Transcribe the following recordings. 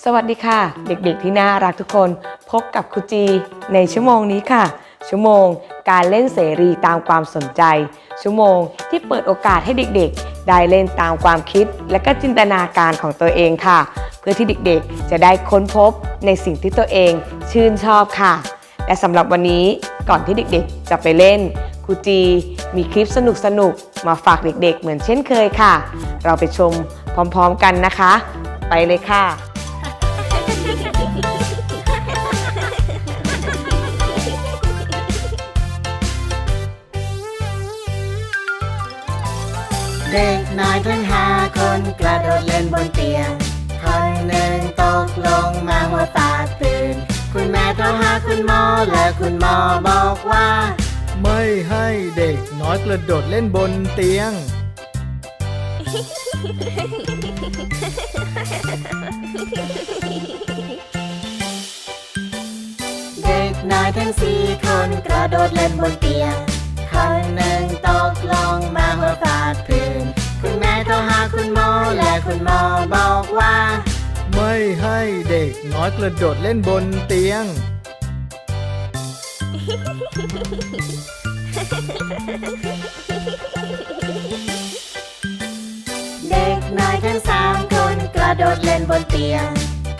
สวัสดีค่ะ เด็กๆที่น่ารักทุกคน พบกับครูจีในชั่วโมงนี้ค่ะ ชั่วโมงการเล่นเสรีตามความสนใจ ชั่วโมงที่เปิดโอกาสให้เด็กๆ ได้เล่นตามความคิด และก็จินตนาการของตัวเองค่ะ เพื่อที่เด็กๆ จะได้ค้นพบในสิ่งที่ตัวเองชื่นชอบค่ะ และสำหรับวันนี้ก่อนที่เด็กๆ จะไปเล่นครูจีมีคลิปสนุกๆมาฝากเด็กๆ เหมือนเช่นเคยค่ะ เราไปชมพร้อมๆกันนะคะ ไปเลยค่ะ เด็กน้อยทั้งห้าคนกระโดดเล่นบนเตียงคนหนึ่งตกลงมาหัวฟาดพื้นคุณแม่โทรหาคุณหมอและคุณหมอบอกว่า ไม่ให้เด็กน้อยกระโดดเล่นบนเตียง เด็กน้อยทั้งสี่คนกระโดดเล่นบนเตียงคนหนึ่งตกลงมาหัว และคุณหมอบอกว่า ไม่ให้เด็กน้อยกระโดดเล่นบนเตียง เด็กน้อยทั้งสามคนกระโดดเล่นบนเตียง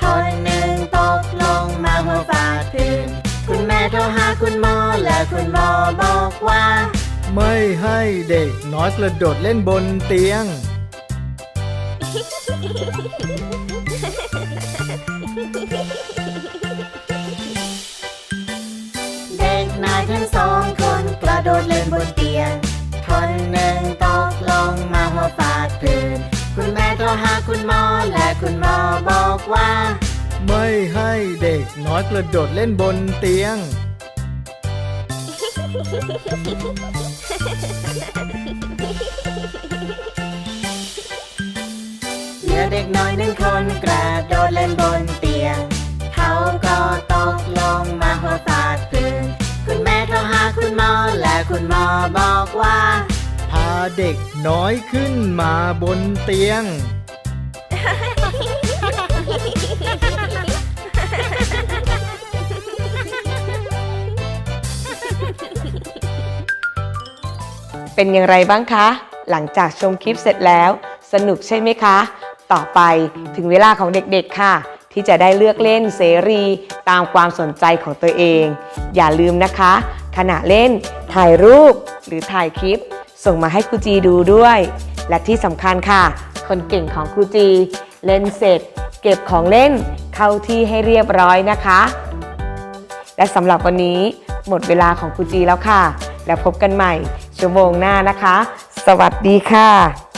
คนหนึ่งตกลงมาหัวฟาดพื้น คุณแม่โทรหาคุณหมอและคุณหมอบอกว่า ไม่ให้เด็กน้อยกระโดดเล่นบนเตียง เด็กน้อยทั้งสองคนกระโดดเล่นบนเตียง คนหนึ่งตกลงมาหัวฟาดพื้น คุณแม่โทรหาคุณหมอและคุณหมอบอกว่า ไม่ให้เด็กน้อยกระโดดเล่นบนเตียงเหลือเด็ก น้อยหนึ่งคนกระโดดเล่นบนเตียง เขาก็ตกลงมาหัวฟาดพื้นคุณแม่โทรหาคุณหมอและคุณหมอบอกว่า พาเด็กน้อยขึ้นมาบนเตียง เป็นอย่างไรบ้างคะ หลังจากชมคลิปเสร็จแล้ว สนุกใช่ไหมคะ ต่อไปถึงเวลาของเด็กๆค่ะ ที่จะได้เลือกเล่นเสรีตามความสนใจของตัวเอง อย่าลืมนะคะ ขณะเล่น ถ่ายรูปหรือถ่ายคลิป ส่งมาให้ครูจีดูด้วย และที่สำคัญค่ะ คนเก่งของครูจี เล่นเสร็จ เก็บของเล่นเข้าที่ให้เรียบร้อยนะคะ และสำหรับวันนี้ หมดเวลาของครูจีแล้วค่ะ แล้วพบกันใหม่ชั่วโมงหน้านะคะ สวัสดีค่ะ